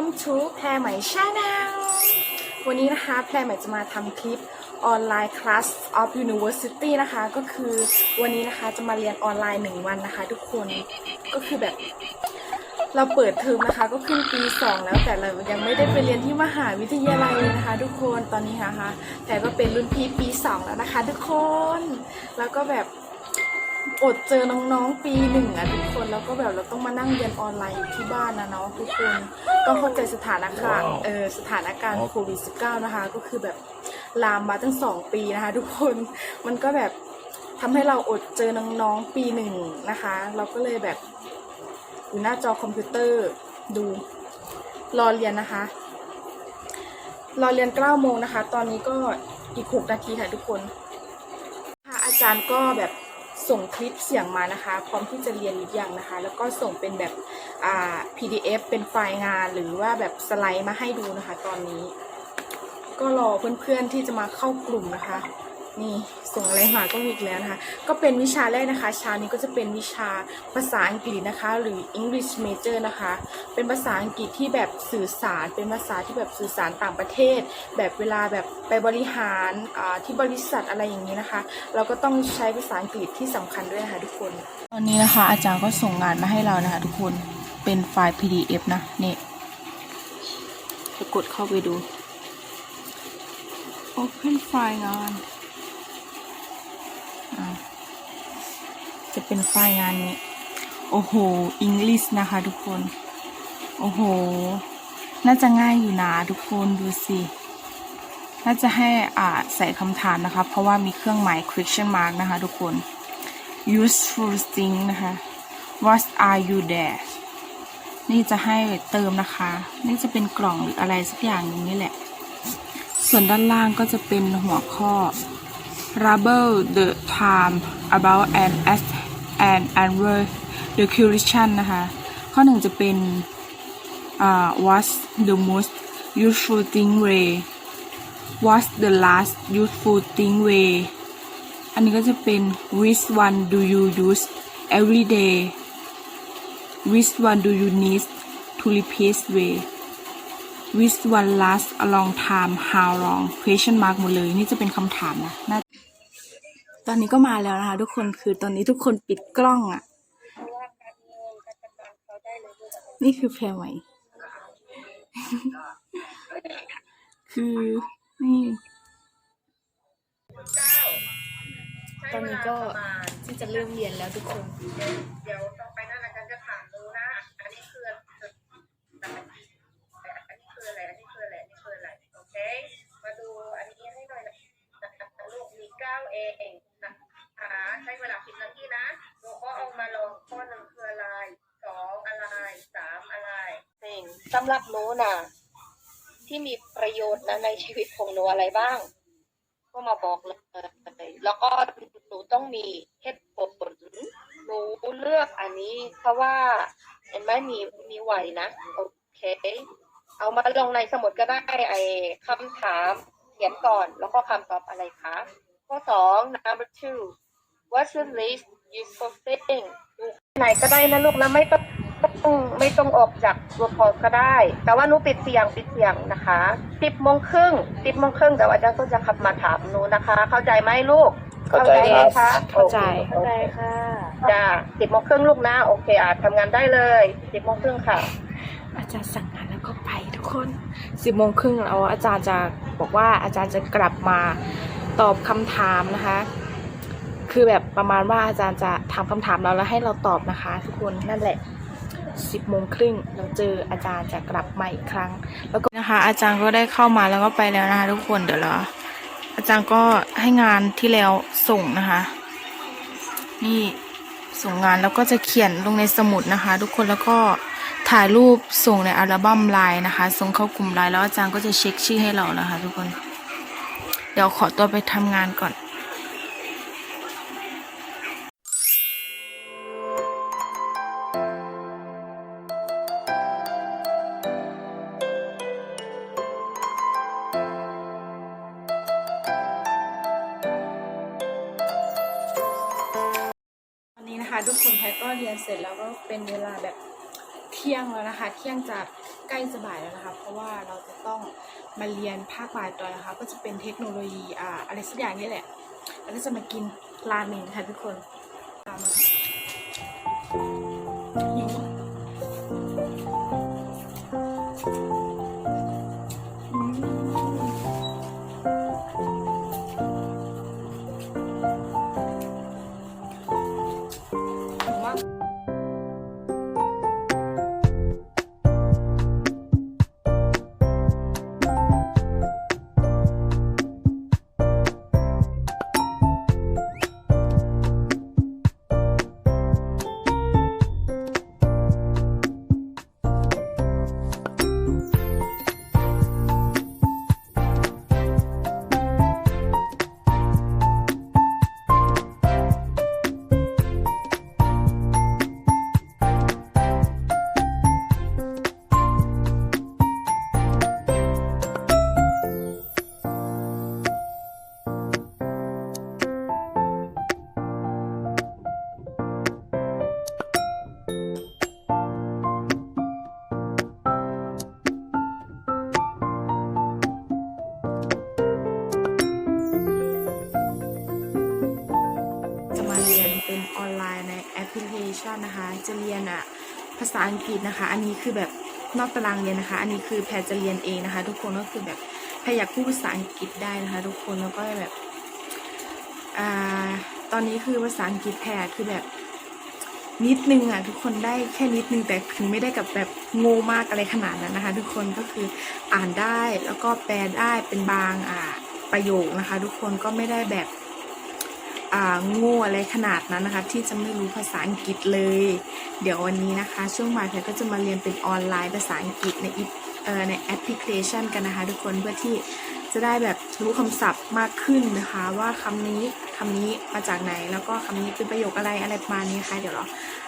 welcome to แพรใหม่ Channel วันนี้นะคะแพรใหม่จะมาทำคลิปออนไลน์ Class of University นะคะ ก็คือวันนี้นะคะจะมาเรียนออนไลน์หนึ่งวันนะคะ ทุกคนก็คือแบบ เราเปิดเทอมนะคะ ก็ขึ้นปีสองแล้วแต่เรายังไม่ได้ไปเรียนที่มหาวิทยาลัยเลยนะคะ ทุกคนตอนนี้นะคะ แต่ก็เป็นรุ่นพี่ปีสองแล้วนะคะ ทุกคนแล้วก็แบบ อดเจอน้องๆปีหนึ่งอะทุกคนแล้วก็แบบเราต้องมานั่งเรียนออนไลน์อยู่ที่บ้านนะเนาะทุกคนต้องเข้าใจสถานการณ์เออสถานการณ์โควิด -19 นะคะ ก็คือแบบลามมาตั้งสองปีนะคะ ทุกคนมันก็แบบทำให้เราอดเจอน้องๆปีหนึ่งนะคะ เราก็เลยแบบอยู่หน้าจอคอมพิวเตอร์ดูรอเรียนนะคะรอเรียน9โมงนะคะ ตอนนี้ก็อีก6นาทีค่ะทุกคนค่ะอาจารย์ก็แบบ ส่งคลิปเสียงมานะคะ พร้อมที่จะเรียนหรือยังนะคะ แล้วก็ส่งเป็นแบบอ่า PDF เป็นไฟล์งานหรือว่าแบบสไลด์มาให้ดูนะคะ ตอนนี้ ก็รอเพื่อนๆที่จะมาเข้ากลุ่มนะคะ นี่ส่งอะไรมาก็มีอีกแล้วนะคะ ก็เป็นวิชาแรกนะคะเช้านี้ก็จะเป็นวิชาภาษาอังกฤษนะคะ หรือ English Major นะคะ เป็นภาษาอังกฤษที่แบบสื่อสาร เป็นภาษาที่แบบสื่อสารต่างประเทศ แบบเวลาแบบไปบริหารที่บริษัทอะไรอย่างนี้นะคะ เราก็ต้องใช้ภาษาอังกฤษที่สำคัญด้วยนะคะทุกคน ตอนนี้นะคะอาจารย์ก็ส่งงานมาให้เรานะคะทุกคน เป็นไฟล์ PDF นะนี่จะกดเข้าไปดู Open ไฟล์งานอ่า จะเป็นไฟงานนี้ โอ้โหอังกฤษนะคะทุกคน โอ้โห น่าจะง่ายอยู่นะทุกคนดูสิน่าจะให้อ่าใส่คำถามนะคะ เพราะว่ามีเครื่องหมาย question mark นะคะทุกคน useful thing นะคะ what are you there นี่จะให้เติมนะคะ นี่จะเป็นกล่องหรืออะไรสักอย่างนึงนี่แหละ ส่วนด้านล่างก็จะเป็นหัวข้อ rubber the time about an as an answer the question นะคะ ข้อหนึ่งจะเป็นอ่า what's the most useful thing way what's the last useful thing way อันนี้ก็จะเป็น which one do you use every day which one do you need to replace way which one last a long time how long question mark หมดเลย นี่จะเป็นคำถามนะน่า ตอนนี้ก็มาแล้วนะคะทุกคนคือตอนนี้ทุกคนปิดกล้องอะ่ะ นี่คือแพรไหวคือนี่ตอนนี้ก็ที่จะเริ่มเรียนแล้วทุกคน เดี๋ยวต่อไปนั่นอาจารย์จะถามดูนะ อันนี้คืออันนี้คืออะไร อันนี้คืออะไร อันนี้คืออะไร โอเค มาดูอันนี้ให้หน่อยนะลูกมีเก้าเอง คะใช้เวลาสิบนาทีนะหนูก็เอามาลองข้อหนึ่งคืออะไรสองอะไรสามอะไรสิ่งสำหรับหนูนะที่มีประโยชน์นะในชีวิตของหนูอะไรบ้าง ก็มาบอกเลยแล้วก็หนูต้องมีเหตุผลหนูเลือกอันนี้ เพราะว่าเห็นไหมมีมีไหวนะโอเคเอามาลงในสมุดก็ได้ไอ้คำถามเขียนก่อนแล้วก็คำตอบอะไรคะข้อสอง number two what's the least useful thing ดูไหนก็ได้นะลูกนะไม่ต้องต้องไม่ต้องออกจากตัวพอก็ได้ แต่ว่าหนูปิดเสียงปิดเสียงนะคะสิบโมงครึ่งสิบโมงครึ่งแต่ว่าอาจารย์ก็จะขับมาถามหนูนะคะ เข้าใจไหมลูกเข้าใจครับไหมคะเข้าใจโอเคจ้าสิบโมงครึ่งลูกนะ โอเคอาจทำงานได้เลยสิบโมงครึ่งค่ะ อาจารย์สั่งงานแล้วก็ไปทุกคนสิบโมงครึ่งแล้วอาจารย์จะบอกว่าอาจารย์จะกลับมาตอบคำถามนะคะ คือแบบประมาณว่าอาจารย์จะถามคำถามเราแล้วให้เราตอบนะคะ ทุกคนนั่นแหละสิบโมงครึ่งเราเจออาจารย์จะกลับมาอีกครั้ง แล้วก็นะคะ อาจารย์ก็ได้เข้ามาแล้วก็ไปแล้วนะคะ ทุกคนเดี๋ยวเราอาจารย์ก็ให้งานที่แล้วส่งนะคะ นี่ส่งงานแล้วก็จะเขียนลงในสมุดนะคะ ทุกคนแล้วก็ถ่ายรูปส่งในอัลบั้มไลน์นะคะ ส่งเข้ากลุ่มไลน์แล้วอาจารย์ก็จะเช็คชื่อให้เรานะคะ ทุกคน เดี๋ยวขอตัวไปทำงานก่อน เป็นเวลาแบบเที่ยงแล้วนะคะ เที่ยงจะใกล้จะบ่ายแล้วนะคะ เพราะว่าเราจะต้องมาเรียนภาคบ่ายต่อนะคะ ก็จะเป็นเทคโนโลยีอ่าอะไรสักอย่างนี่แหละ แล้วก็จะมากินราเมงค่ะทุกคนราเมง จะเรียนอะภาษาอังกฤษนะคะ อันนี้คือแบบนอกตารางเรียนนะคะ อันนี้คือแพรจะเรียนเองนะคะ ทุกคนก็คือแบบแพรอยากพูดภาษาอังกฤษได้นะคะ ทุกคนแล้วก็แบบอ่าตอนนี้คือภาษาอังกฤษแพรคือแบบนิดนึงอะทุกคนได้แค่นิดนึงแต่ถึงไม่ได้กับแบบโง่มากอะไรขนาดนั้นนะคะ ทุกคนก็คืออ่านได้แล้วก็แปลได้เป็นบางอ่าประโยคนะคะ ทุกคนก็ไม่ได้แบบ โง่อะไรขนาดนั้นนะคะ ที่จะไม่รู้ภาษาอังกฤษเลย เดี๋ยววันนี้นะคะ ช่วงบ่ายแพรก็จะมาเรียนเป็นออนไลน์ภาษาอังกฤษในในแอปพลิเคชันกันนะคะ ทุกคนเพื่อที่จะได้แบบรู้คำศัพท์มากขึ้นนะคะ ว่าคำนี้คำนี้มาจากไหน แล้วก็คำนี้เป็นประโยคอะไรอะไรประมาณนี้นะคะเดี๋ยวเรา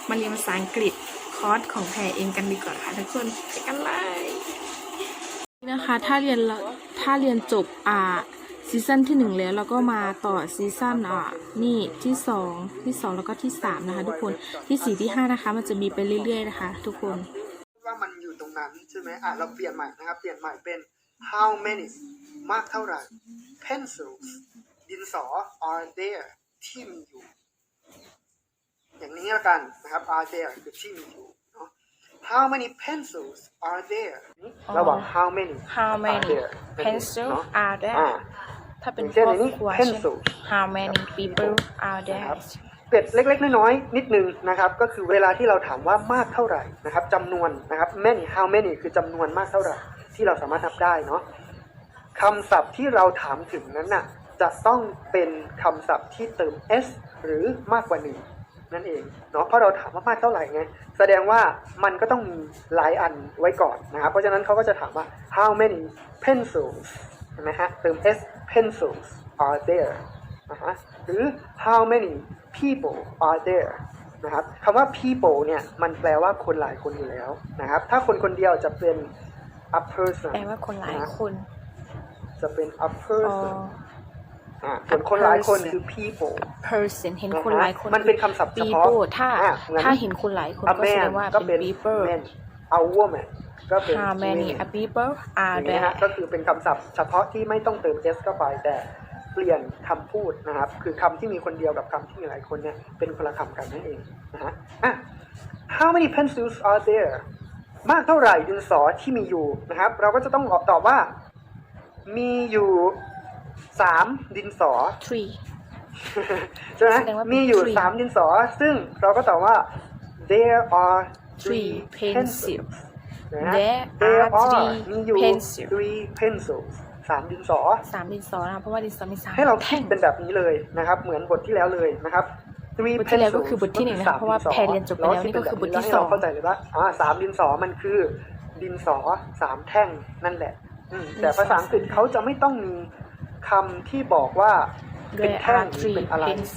มาเรียนภาษาอังกฤษคอร์สของแพรเองกันดีกว่าค่ะทุกคนไปกันเลยนะคะถ้าเรียนถ้าเรียนจบอ่า ซีซั่นที่หนึ่งแล้วแล้วก็มาต่อซีซั่นอะนี่ที่สองที่สองแล้วก็ที่สามนะคะทุกคนที่สี่ที่ห้านะคะ มันจะมีไปเรื่อยๆนะคะ ทุกคนว่ามันอยู่ตรงนั้นใช่ไหมอะเราเปลี่ยนใหม่นะครับเปลี่ยนใหม่เป็น how many มากเท่าไหร่ pencils ดินสอ are there ที่มีอยู่ อย่างนี้ละกันนะครับ are there คือที่มีอยู่เนาะ how many pencils are there ระหว่าง how many How are many there pencil เนาะ are there อ่า ถ้าเป็นอย่างคเช่นรอบอันนี้ครัวเช่น pencil How many people are นะ there ครับเกร็ดเล็กๆ น้อยๆ นิดนึงนะครับ ก็คือเวลาที่เราถามว่ามากเท่าไหร่นะครับจำนวนนะครับ many how many คือจำนวนมากเท่าไหร่ ที่เราสามารถนับได้เนาะคำศัพท์ที่เราถามถึงนั้นน่ะจะต้องเป็นคำศัพท์ที่เติม s หรือมากกว่าหนึ่งนั่นเองเนาะเพราะเราถามว่ามากเท่าไหร่ไงแสดงว่ามันก็ต้องมีหลายอันไว้ก่อนนะครับ เพราะฉะนั้นเขาก็จะถามว่า how many pencils เห็นไหมฮะเติม s pencils are there นะฮะหรือ how many people are there นะครับคำว่า people เนี่ยมันแปลว่าคนหลายคนอยู่แล้วนะครับ ถ้าคนคนเดียวจะเป็น a person แปลว่าคนหลายคน จะเป็น a อ๋อ person อ่าส่วนคนหลายคน person คือ people person เห็นคนนะฮะหลายคนมันเป็นคำศัพท์เฉพาะ people ถ้าอะงั้นถ้าเห็นคนหลายคน a ก็แสด man งว่าก็เป็เป็นน people man a woman ก็เป็น How many women people อ are ย่างนี้ฮะ there ก็คือเป็นคำศัพท์เฉพาะที่ไม่ต้องเติม s เข้าไปแต่เปลี่ยนคำพูดนะครับ คือคำที่มีคนเดียวกับคำที่มีหลายคนเนี่ยเป็นคนละคำกันนั่นเองนะฮะอะ how many pencils are there มากเท่าไหร่ดินสอที่มีอยู่นะครับ เราก็จะต้องตอบว่า มีอยู่สามดินสอ three ใช่ไหมแสดงว่าเป็นมีอยู่ three สามดินสอ ซึ่งเราก็ตอบว่า there are Three three pencils pencils นะ There there are are three มีอยู่ pencils three pencils สามดินสอ สามดินสอนะคะเพราะว่าดินสอมีสามให้เราคิแท่ดงเป็นแบบนี้เลยนะครับ เหมือนบทที่แล้วเลยนะครับ three บทที่แล้วก็ pencils คือบทที่หนึ่งนะคะก็อเพราะว่าสมแพรเรียนจบไปแล้วนี่ก็คือบทที่ให้สอง เราเข้าใจเลยว่าอ่าสามดินสอมันคือ ดินสอสามแท่งนั่นแหละอืมแต่ภาษาอังกฤษเขาจะไม่ต้องมีคำที่บอกว่าเป็น There แท่ง are หรือ three เป็นอะไร pencils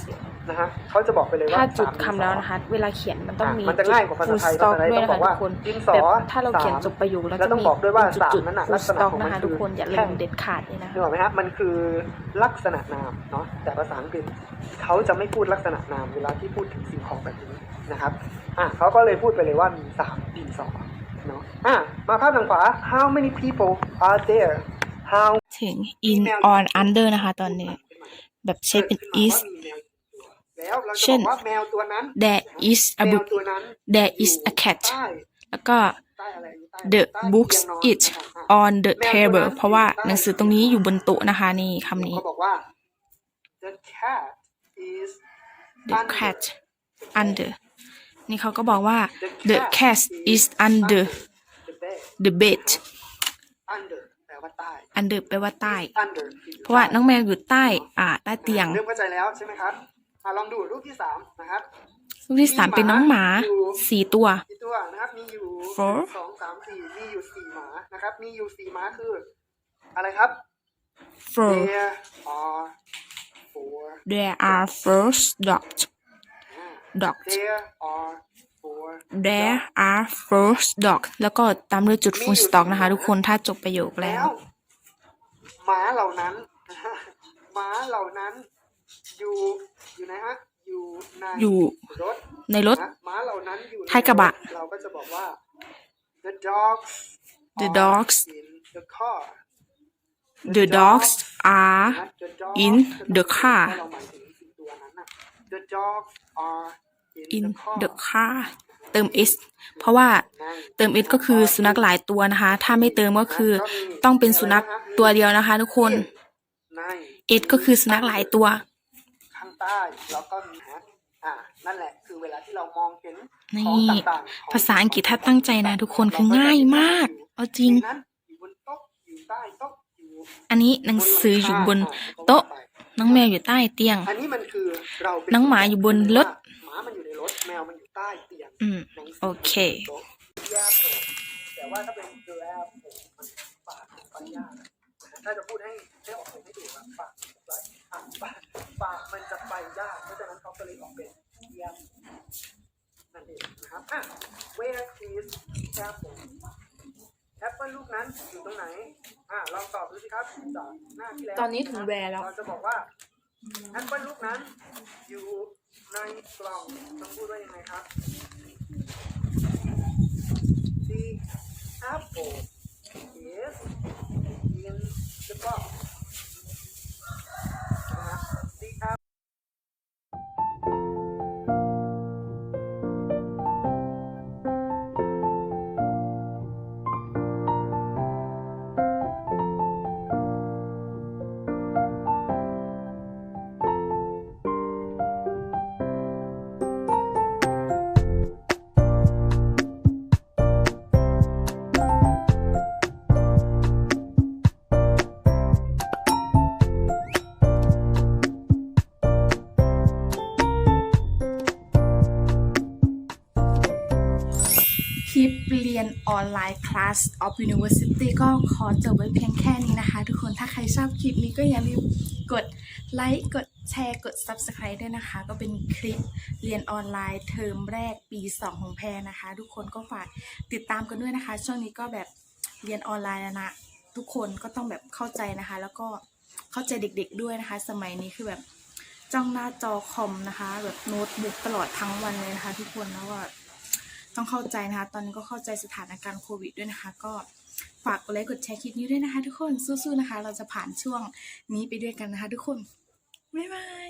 นะฮะเขาจะบอกไปเลยว่าถ้าจุดสมคำแล้วนะคะ เวลาเขียนมันต้องมีมันจะง่ายกว่าภาษาไทย full stop ภาษาไทยด้วยต้องนะบคะอกว่าทุกคนดินสอแบบถ้าเราเขียนสามจบประโยคแล้วแล้วจะต้องมีบอกด้วยว่าจุสามดนั้นน่ะๆลั full กษณะ stop ของนะมันคะคืทุกอคนอย่าลืแท่มงเด็ดขาดเลยนะนึกออกไหมฮะมันคือลักษณะนามเนาะแต่ภาษาอังกฤษเขาจะไม่พูดลักษณะนามเวลาที่พูดถึงสิ่งของแบบนี้นะครับอะเขาก็เลยพูดไปเลยว่ามีสามดินสอเนาะอะมาภาพทางขวา how many people are there how ถึง in on under นะคะ ตอนนี้ แบบใช้เป็น is แล้ว เราจะเช่บนอกว่าแมวตัวนั้น there is a แมว book ตัวนั้น there is อยู่ a cat ใต้แล้วก็ใต้อะไรอยู่ใต้ the ใต้ books เตียงนอน is อะ on the แมวตัวนั้น table เพราะว่าอยู่ใต้หนังสือตรงนี้อยู่บนโต๊ะนะคะ นี่คำนี้เขาบอกว่า the cat is the under cat under นี่เขาก็บอกว่า the the cat is under the bed the bed under แปลว่าใต้ under แปลว่าใต้ under คืออยู่เพราะว่าใต้น้องแมวอยู่ใต้ อ่า ใต้เตียงเริ่มเข้าใจแล้วใช่ไหมครับ อะลองดูรูปที่สามนะครับรูปที่สามเป็นน้องหมาสี่ตัวกี่ตัวนะครับ มีอยู่ Four สองสามสี่มีอยู่สี่หมานะครับ มีอยู่สี่หมาคือ อะไรครับ four there are four there are first dogs อ่า dogs there are four there are first dog แล้วก็ตามด้วยจุด full stop นะคะ ทุกคนถ้าจบประโยคแล้แล้ววหมาเหล่านั้นหมาเหล่านั้นอยู่ อยู่ไหนฮะอยู่ในอยู่รถในรถนะหมาเหล่านั้นอยู่ในท้ายกระบะ เราก็จะบอกว่า the dogs The are dogs in the car the dogs are นะ the dogs in the car ถ้าเราหมายถึงสิ่งตัวนั้นน่ะ the dogs are in, in the car the car เติม s เพราะว่าในเติม s ก็คือสุนัขหลายตัวนะคะ ถ้าไม่เติมก็คือต้องเป็นสุนัขตัวเดียวนะคะ ทุกคน ใน s ก็คือสุนัขหลายตัวข้าง ใต้แล้วก็มีฮะอ่านั่นแหละคือเวลาที่เรามองเห็นนี่ของต่างๆของภาษาอังกฤษถ้าตั้งใจนะทุกคนคือง่ายมาก เอาจริงในนั้นอยู่บนโต๊ะอยู่ใต้โต๊ะอยู่อันนี้หนังสืออยู่บนโต๊ะ น้องแมวอยู่ใต้เตียง อันนี้มันคือเราป็น้องหมาอยู่บนรถ หมามันอยู่ในรถแมวมันอยู่ใต้เตียง อืมหนังสืโอเคโต๊ะยากเลยแต่ว่าถ้าเป็นเกลือมันปากฟันยากนะถ้าจะพูดให้ให้ออกเสียงให้ถูกอะปากไปอะปาก ปากมันจะไปยากเพราะฉะนั้นเขาก็เลยออกเป็นเยี่ยมนั่นเองนะครับอะ where is apple แอปเปิลลูกนั้นอยู่ตรงไหน อะลองตอบดูสิครับจากหน้าที่แล้วตอนนี้ถึง where แล้ว เราจะบอกว่าแอปเปิลลูกนั้น อยู่ในกล่องต้องพูดว่ายังไงครับ The apple is in the box เรียนออนไลน์ Class of University ก็ขอจบไว้เพียงแค่นี้นะคะ ทุกคนถ้าใครชอบคลิปนี้ก็อย่าลืมกดไลค์กดแชร์กด Subscribe ด้วยนะคะ ก็เป็นคลิปเรียนออนไลน์เทอมแรกปี 2 ของแพรนะคะ ทุกคนก็ฝากติดตามกันด้วยนะคะ ช่วงนี้ก็แบบเรียนออนไลน์นะทุกคนก็ต้องแบบเข้าใจนะคะ แล้วก็เข้าใจเด็กๆด้วยนะคะ สมัยนี้คือแบบจ้องหน้าจอคอมนะคะ แบบโน้ตบุ๊กตลอดทั้งวันเลยนะคะ ทุกคนแล้วก็ ต้องเข้าใจนะคะ ตอนนี้ก็เข้าใจสถานการณ์โควิดด้วยนะคะ ก็ฝากกดไลค์กดแชร์คลิปนี้ด้วยนะคะทุกคนสู้ๆนะคะ เราจะผ่านช่วงนี้ไปด้วยกันนะคะ ทุกคนบ๊ายบาย